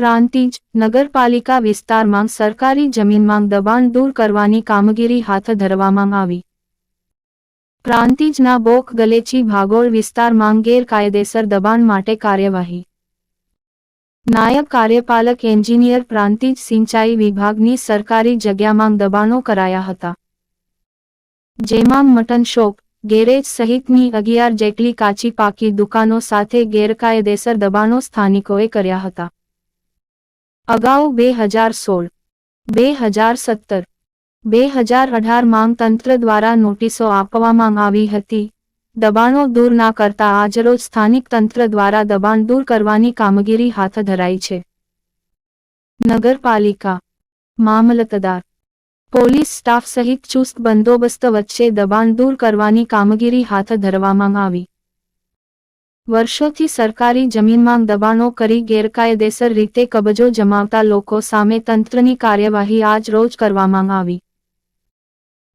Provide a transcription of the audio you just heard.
પ્રાંતિજ નગરપાલિકા વિસ્તારમાં સરકારી જમીનમાં દબાણ દૂર કરવાની કામગીરી હાથ ધરવામાં આવી. પ્રાંતિજના બોક ગલેચી ભાગોળ વિસ્તારમાં ગેરકાયદેસર દબાણ માટે કાર્યવાહી. નાયબ કાર્યપાલક એન્જિનિયર પ્રાંતિજ સિંચાઈ વિભાગની સરકારી જગ્યામાં દબાણો કરાયા હતા. જેમાં મટન શોપ, ગેરેજ સહિતની અગિયાર જેટલી કાચી પાકી દુકાનો સાથે ગેરકાયદેસર દબાણો સ્થાનિકોએ કર્યા હતા. અગાઉ બે હજાર સોળ, બે હજાર સત્તર, બે હજાર અઢાર માંગ તંત્ર દ્વારા નોટિસો આપવામાં આવી હતી. દબાણો દૂર ના કરતા આજરોજ સ્થાનિક તંત્ર દ્વારા દબાણ દૂર કરવાની કામગીરી હાથ ધરાઈ છે. નગરપાલિકા, મામલતદાર, પોલીસ સ્ટાફ સહિત ચુસ્ત બંદોબસ્ત વચ્ચે દબાણ દૂર કરવાની કામગીરી હાથ ધરવામાં આવી. વર્ષોથી સરકારી જમીનમાં દબાણો કરી ગેરકાયદેસર રીતે કબજો જમાવતા લોકો સામે તંત્રની કાર્યવાહી આજ રોજ કરવામાં આવી.